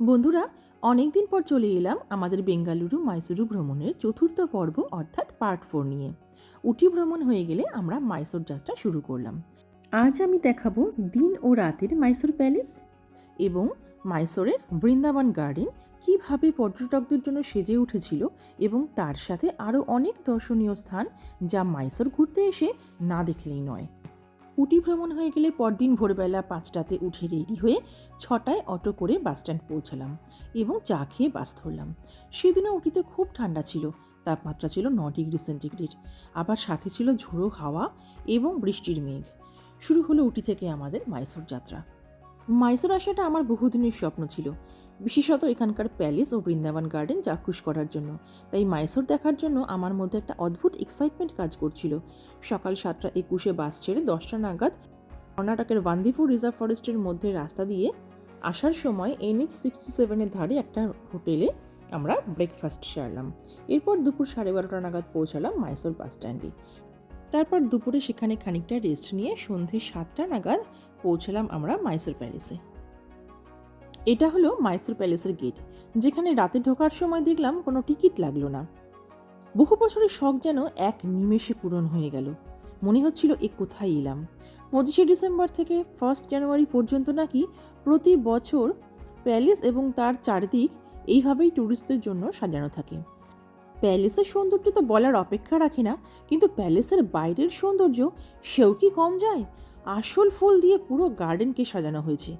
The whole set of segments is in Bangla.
বন্ধুরা অনেক দিন পর চলে এলাম আমাদের বেঙ্গালুরু মাইসুরু ভ্রমণের চতুর্থ পর্ব, অর্থাৎ পার্ট ফোর নিয়ে। উটি ভ্রমণ হয়ে গেলে আমরা মাইসোর যাত্রা শুরু করলাম। আজ আমি দেখাবো দিন ও রাতের মাইসোর প্যালেস এবং মাইসোরের বৃন্দাবন গার্ডেন, কীভাবে পর্যটকদের জন্য সেজে উঠেছিল এবং তার সাথে আরও অনেক দর্শনীয় স্থান যা মাইসোর ঘুরতে এসে না দেখলেই নয়। উটি ভ্রমণ হয়ে গেলে পরদিন ভোরবেলা পাঁচটাতে উঠে রেডি হয়ে ছটায় অটো করে বাসস্ট্যান্ড পৌঁছালাম এবং চা খেয়ে বাস ধরলাম। সেদিনও উটিতে খুব ঠান্ডা ছিল, তাপমাত্রা ছিল ন ডিগ্রি সেন্টিগ্রেড। আবার সাথে ছিল ঝোড়ো হাওয়া এবং বৃষ্টির মেঘ। শুরু হলো উটি থেকে আমাদের মাইসোর যাত্রা। মাইসোর আসাটা আমার বহুদিনের স্বপ্ন ছিল। বিশেষত এখানকার প্যালেস ও বৃন্দাবন গার্ডেন চাক্ষুষ করার জন্য। তাই মাইসোর দেখার জন্য আমার মধ্যে একটা অদ্ভুত এক্সাইটমেন্ট কাজ করছিল। সকাল সাতটা একুশে বাস ছেড়ে দশটা নাগাদ কর্ণাটকের বান্দিপুর রিজার্ভ ফরেস্টের মধ্যে রাস্তা দিয়ে আসার সময় এনএইচ সিক্সটি সেভেনের ধারে একটা হোটেলে আমরা ব্রেকফাস্ট সারলাম। এরপর দুপুর সাড়ে বারোটা নাগাদ পৌঁছালাম মাইসোর বাস স্ট্যান্ডে। তারপর দুপুরে সেখানে খানিকটা রেস্ট নিয়ে সন্ধে সাতটা নাগাদ পৌঁছালাম আমরা মাইসোর প্যালেসে এটা হলো মাইসোর প্যালেসের গেট, যেখানে রাতে ঢোকার সময় দেখলাম কোনো টিকিট লাগল না। বহু বছরের শখ যেন এক নিমেষে পূরণ হয়ে গেল। মনে হচ্ছিল, এ কোথায় এলাম? পঁচিশে ডিসেম্বর থেকে ফার্স্ট জানুয়ারি পর্যন্ত নাকি প্রতি বছর প্যালেস এবং তার চারিদিক এইভাবেই ট্যুরিস্টদের জন্য সাজানো থাকে। প্যালেসের সৌন্দর্য তো বলার অপেক্ষা রাখে না, কিন্তু প্যালেসের বাইরের সৌন্দর্য সেও কি কম যায়? আসল ফুল দিয়ে পুরো গার্ডেনকে সাজানো হয়েছে।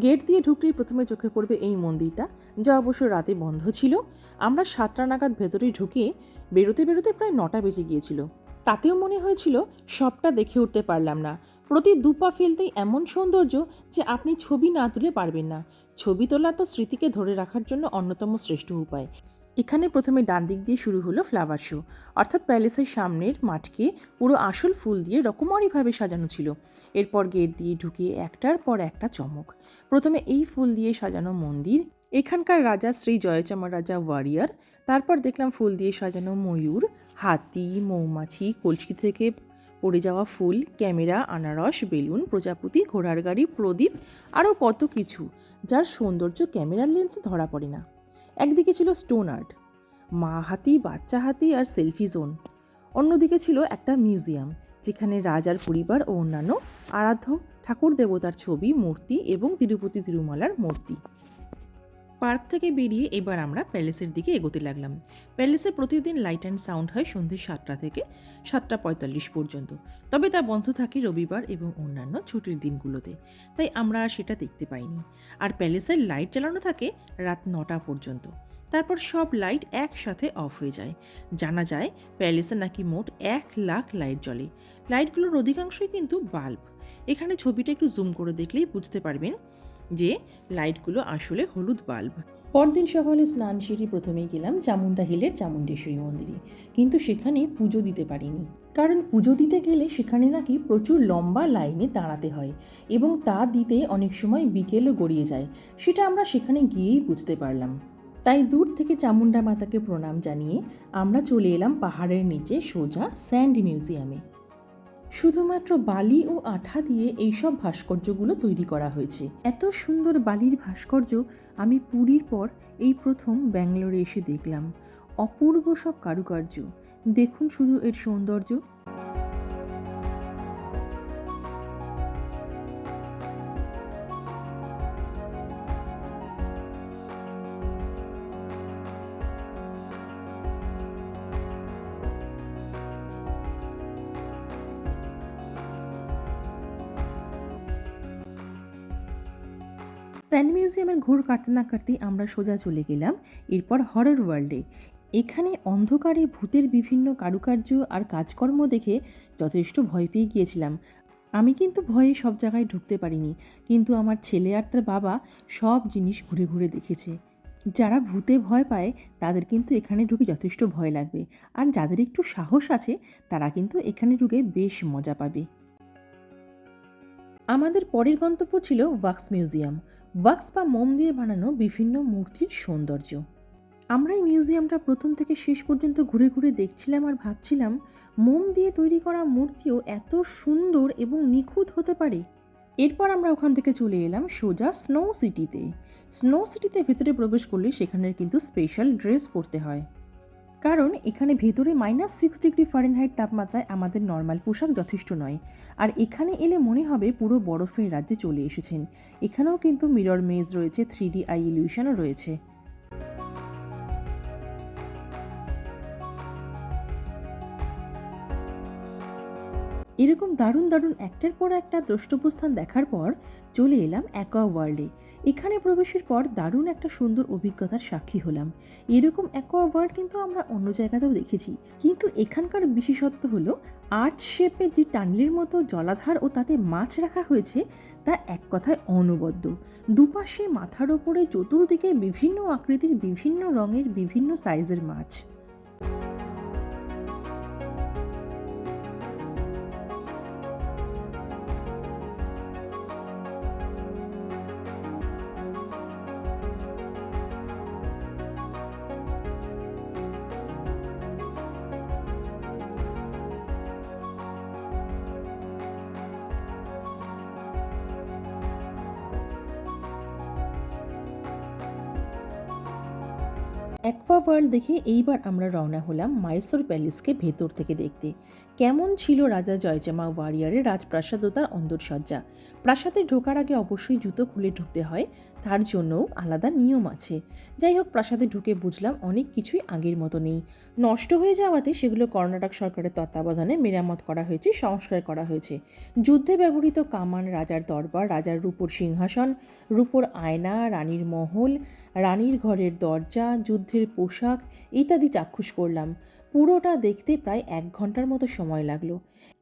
গেট দিয়ে ঢুকতেই প্রথমে চোখে পড়বে এই মন্দিরটা, যা অবশ্য রাতে বন্ধ ছিল। আমরা সাতটা নাগাদ ভেতরে ঢুকে বেরোতে বেরোতে প্রায় নটা বেজে গিয়েছিল। তাতেও মনে হয়েছিল সবটা দেখে উঠতে পারলাম না। প্রতি দুপা ফেলতেই এমন সৌন্দর্য যে আপনি ছবি না তুলে পারবেন না। ছবি তোলা তো স্মৃতিকে ধরে রাখার জন্য অন্যতম শ্রেষ্ঠ উপায়। এখানে প্রথমে ডান দিক দিয়ে শুরু হলো ফ্লাওয়ার শো অর্থাৎ প্যালেসের সামনের মাঠকে পুরো আসল ফুল দিয়ে রকমারিভাবে সাজানো ছিল। এরপর গেট দিয়ে ঢুকে একটার পর একটা চমক। প্রথমে এই ফুল দিয়ে সাজানো মন্দির, এখানকার রাজা শ্রী জয়চামা রাজা ওয়ারিয়ার তারপর দেখলাম ফুল দিয়ে সাজানো ময়ূর, হাতি, মৌমাছি, কলসি থেকে পড়ে যাওয়া ফুল, ক্যামেরা, আনারস, বেলুন, প্রজাপতি, ঘোড়ার গাড়ি, প্রদীপ, আরও কত কিছু, যার সৌন্দর্য ক্যামেরার লেন্সে ধরা পড়ে না। একদিকে ছিল স্টোন আর্ট, মা হাতি, বাচ্চা হাতি আর সেলফি জোন। অন্যদিকে ছিল একটা মিউজিয়াম, যেখানে রাজার পরিবার ও অন্যান্য আরাধ্য ঠাকুর দেবতার ছবি, মূর্তি এবং তিরুপতি তিরুমালার মূর্তি। পার্ক থেকে বেরিয়ে এবার আমরা প্যালেসের দিকে এগোতে লাগলাম। প্যালেসে প্রতিদিন লাইট অ্যান্ড সাউন্ড হয় সন্ধ্যে সাতটা থেকে সাতটা পঁয়তাল্লিশ পর্যন্ত। তবে তা বন্ধ থাকে রবিবার এবং অন্যান্য ছুটির দিনগুলোতে। তাই আমরা সেটা দেখতে পাইনি। আর প্যালেসের লাইট জ্বালানো থাকে রাত নটা পর্যন্ত। তারপর সব লাইট একসাথে অফ হয়ে যায়। জানা যায় প্যালেসে নাকি মোট এক লাখ লাইট জ্বলে। লাইটগুলোর অধিকাংশই কিন্তু বাল্ব। এখানে ছবিটা একটু জুম করে দেখলেই বুঝতে পারবেন যে লাইটগুলো আসলে হলুদ বাল্ব। পরদিন সকালে স্নান সেরে প্রথমেই গেলাম চামুন্ডা হিলের চামুণ্ডেশ্বরী মন্দিরে। কিন্তু সেখানে পুজো দিতে পারিনি। কারণ পুজো দিতে গেলে সেখানে নাকি প্রচুর লম্বা লাইনে দাঁড়াতে হয় এবং তা দিতে অনেক সময় বিকেলও গড়িয়ে যায়। সেটা আমরা সেখানে গিয়েই বুঝতে পারলাম। তাই দূর থেকে চামুন্ডা মাতাকে প্রণাম জানিয়ে আমরা চলে এলাম পাহাড়ের নিচে সোজা স্যান্ড মিউজিয়ামে। শুধুমাত্র বালি ও আঠা দিয়ে এইসব ভাস্কর্যগুলো তৈরি করা হয়েছে। এত সুন্দর বালির ভাস্কর্য আমি পুরীর পর এই প্রথম ব্যাঙ্গালোরে এসে দেখলাম। অপূর্ব সব কারুকার্য। দেখুন শুধু এর সৌন্দর্য। স্যান্ড মিউজিয়ামের ঘোর কাটতে না কাটতেই আমরা সোজা চলে গেলাম এরপর হরর ওয়ার্ল্ডে এখানে অন্ধকারে ভূতের বিভিন্ন কারুকার্য আর কাজকর্ম দেখে যথেষ্ট ভয় পেয়ে গিয়েছিলাম। আমি কিন্তু ভয়ে সব জায়গায় ঢুকতে পারিনি, কিন্তু আমার ছেলে আর তার বাবা সব জিনিস ঘুরে ঘুরে দেখেছে। যারা ভূতে ভয় পায়, তাদের কিন্তু এখানে ঢুকে যথেষ্ট ভয় লাগবে। আর যাদের একটু সাহস আছে, তারা কিন্তু এখানে ঢুকে বেশ মজা পাবে। আমাদের পরের গন্তব্য ছিল ওয়াক্স মিউজিয়াম। ওয়াক্স বা মোম দিয়ে বানানো বিভিন্ন মূর্তির সৌন্দর্য। আমরা এই মিউজিয়ামটা প্রথম থেকে শেষ পর্যন্ত ঘুরে ঘুরে দেখছিলাম আর ভাবছিলাম, মোম দিয়ে তৈরি করা মূর্তিও এত সুন্দর এবং নিখুঁত হতে পারে। এরপর আমরা ওখান থেকে চলে এলাম সোজা স্নো সিটিতে। স্নো সিটিতে ভেতরে প্রবেশ করলে সেখানের কিন্তু স্পেশাল ড্রেস পরতে হয়। কারণ এখানে ভেতরে মাইনাস সিক্স ডিগ্রি ফারেনহাইট তাপমাত্রায় আমাদের নর্মাল পোশাক যথেষ্ট নয়। আর এখানে এলে মনে হবে পুরো বরফের রাজ্যে চলে এসেছেন। এখানেও কিন্তু মিরর মেজ রয়েছে থ্রি ডি আই ইলিউশনও রয়েছে। এরকম দারুণ দারুণ একটার পর একটা দ্রষ্টব্যস্থান দেখার পর চলে এলাম অ্যাকোয়া ওয়ার্ল্ডে এখানে প্রবেশের পর দারুণ একটা সুন্দর অভিজ্ঞতার সাক্ষী হলাম। এরকম অ্যাকোয়া ওয়ার্ল্ড কিন্তু আমরা অন্য জায়গাতেও দেখেছি। কিন্তু এখানকার বিশেষত্ব হলো আর্ট শেপে যে টানলির মতো জলাধার ও তাতে মাছ রাখা হয়েছে, তা এক কথায় অনবদ্য। দুপাশে মাথার ওপরে চতুর্দিকে বিভিন্ন আকৃতির বিভিন্ন রঙের বিভিন্ন সাইজের মাছ। অ্যাকোয়া ওয়ার্ল্ড দেখে এইবার আমরা রওনা হলাম মাইসোর প্যালেসকে ভেতর থেকে দেখতে। কেমন ছিল রাজা জয়জামা ওয়ারিয়ারের রাজপ্রাসাদ ও তার অন্দরসজ্জা প্রাসাদে ঢোকার আগে অবশ্যই জুতো খুলে ঢুকতে হয়, তার জন্যও আলাদা নিয়ম আছে। যাই হোক, প্রাসাদে ঢুকে বুঝলাম অনেক কিছুই আগের মতো নেই। নষ্ট হয়ে যাওয়াতে সেগুলো কর্ণাটক সরকারের তত্ত্বাবধানে মেরামত করা হয়েছে, সংস্কার করা হয়েছে। যুদ্ধে ব্যবহৃত কামান, রাজার দরবার, রাজার রূপোর সিংহাসন, রূপোর আয়না, রানীর মহল, রানীর ঘরের দরজা, যুদ্ধের পোশাক ইত্যাদি চাক্ষুষ করলাম। পুরোটা দেখতে প্রায় এক ঘণ্টার মতো সময় লাগল।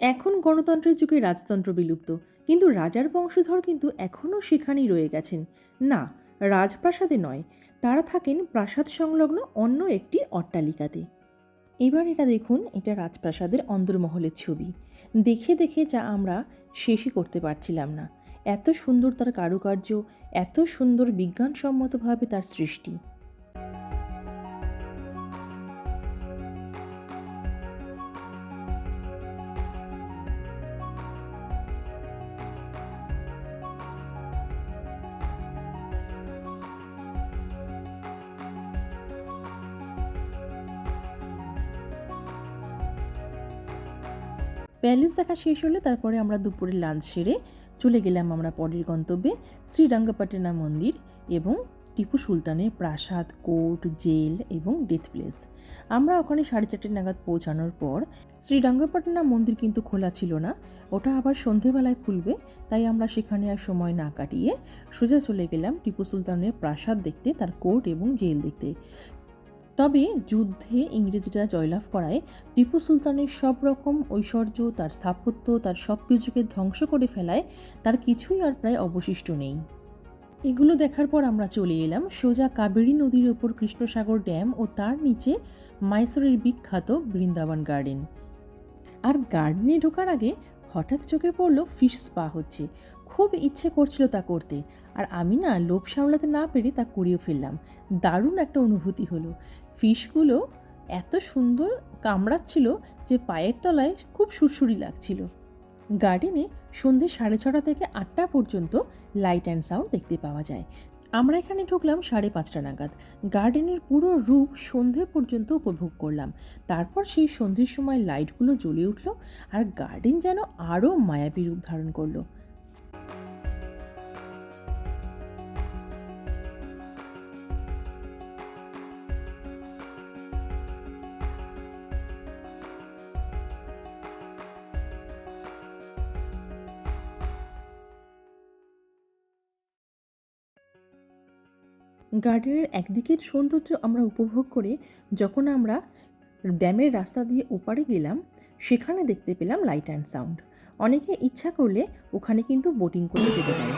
এখন গণতন্ত্রের যুগে রাজতন্ত্র বিলুপ্ত, কিন্তু রাজার বংশধর কিন্তু এখনও সেখানেই রয়ে গেছেন। না, রাজপ্রাসাদে নয়, তারা থাকেন প্রাসাদ সংলগ্ন অন্য একটি অট্টালিকাতে। এবার এটা দেখুন, এটা রাজপ্রাসাদের অন্দরমহলের ছবি। দেখে দেখে যা আমরা শেষই করতে পারছিলাম না। এত সুন্দর তার কারুকার্য, এত সুন্দর বিজ্ঞানসম্মতভাবে তার সৃষ্টি। প্যালেস দেখা শেষ হলে, তারপরে আমরা দুপুরে লাঞ্চ সেরে চলে গেলাম আমরা পরের গন্তব্যে শ্রীরঙ্গপট্টনা মন্দির এবং টিপু সুলতানের প্রাসাদ, কোর্ট, জেল এবং ডেথ প্লেস আমরা ওখানে সাড়ে চারটে নাগাদ পৌঁছানোর পর শ্রীরঙ্গপট্টনা মন্দির কিন্তু খোলা ছিল না, ওটা আবার সন্ধেবেলায় খুলবে, তাই আমরা সেখানে আর সময় না কাটিয়ে সোজা চলে গেলাম টিপু সুলতানের প্রাসাদ দেখতে, তার কোর্ট এবং জেল দেখতে। তবে যুদ্ধে ইংরেজরা জয়লাভ করায় টিপু সুলতানের সব রকম ঐশ্বর্য, তার স্থাপত্য, তার সব কিছুকে ধ্বংস করে ফেলায় তার কিছুই আর প্রায় অবশিষ্ট নেই। এগুলো দেখার পর আমরা চলে এলাম সোজা কাবেরী নদীর ওপর কৃষ্ণসাগর ড্যাম ও তার নিচে মাইসোরের বিখ্যাত বৃন্দাবন গার্ডেন। আর গার্ডেনে ঢোকার আগে হঠাৎ চোখে পড়ল ফিশ স্পা হচ্ছে। খুব ইচ্ছে করছিল তা করতে। আর আমি না লোভ সামলাতে না পেরে তা করিয়েও ফেললাম। দারুণ একটা অনুভূতি হলো। ফিশগুলো এত সুন্দর কামড়াচ্ছিল যে পায়ের তলায় খুব সুরসুরি লাগছিল। গার্ডেনে সন্ধে সাড়ে ছটা থেকে আটটা পর্যন্ত লাইট অ্যান্ড সাউন্ড দেখতে পাওয়া যায়। আমরা এখানে ঢুকলাম সাড়ে পাঁচটা নাগাদ। গার্ডেনের পুরো রূপ সন্ধে পর্যন্ত উপভোগ করলাম। তারপর সেই সন্ধ্যের সময় লাইটগুলো জ্বলে উঠল আর গার্ডেন যেন আরও মায়াবী রূপ ধারণ করল। গার্ডেনের একদিকের সৌন্দর্য আমরা উপভোগ করে যখন আমরা ড্যামের রাস্তা দিয়ে ওপারে গেলাম, সেখানে দেখতে পেলাম লাইট অ্যান্ড সাউন্ড অনেকে ইচ্ছা করলে ওখানে কিন্তু বোটিং করে যেতে পারে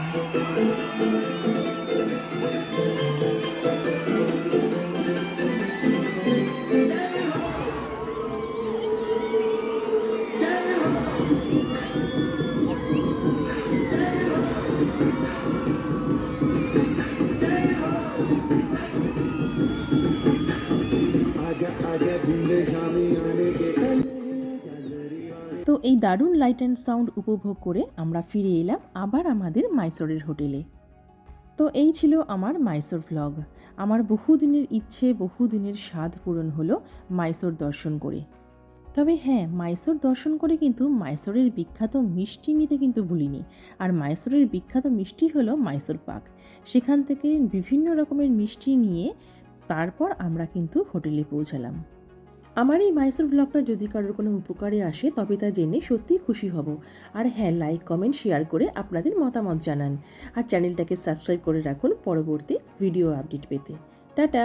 দারুণ লাইট অ্যান্ড সাউন্ড উপভোগ করে আমরা ফিরে এলাম আবার আমাদের মাইসোরের হোটেলে। তো এই ছিল আমার মাইসোর ভ্লগ আমার বহুদিনের ইচ্ছে, বহুদিনের স্বাদ পূরণ হলো মাইসোর দর্শন করে। তবে হ্যাঁ মাইসোর দর্শন করে কিন্তু মাইসোরের বিখ্যাত মিষ্টি নিতে কিন্তু ভুলিনি। আর মাইসোরের বিখ্যাত মিষ্টি হলো মাইসোর পাক। সেখান থেকে বিভিন্ন রকমের মিষ্টি নিয়ে তারপর আমরা কিন্তু হোটেলে পৌঁছালাম। আমার এই মাইসোর ব্লগটা যদি কারোর কোনো উপকারে আসে, তবে তা জেনে সত্যিই খুশি হব। আর হ্যাঁ লাইক কমেন্ট শেয়ার করে আপনাদের মতামত জানান। আর চ্যানেলটাকে সাবস্ক্রাইব করে রাখুন পরবর্তী ভিডিও আপডেট পেতে। টাটা!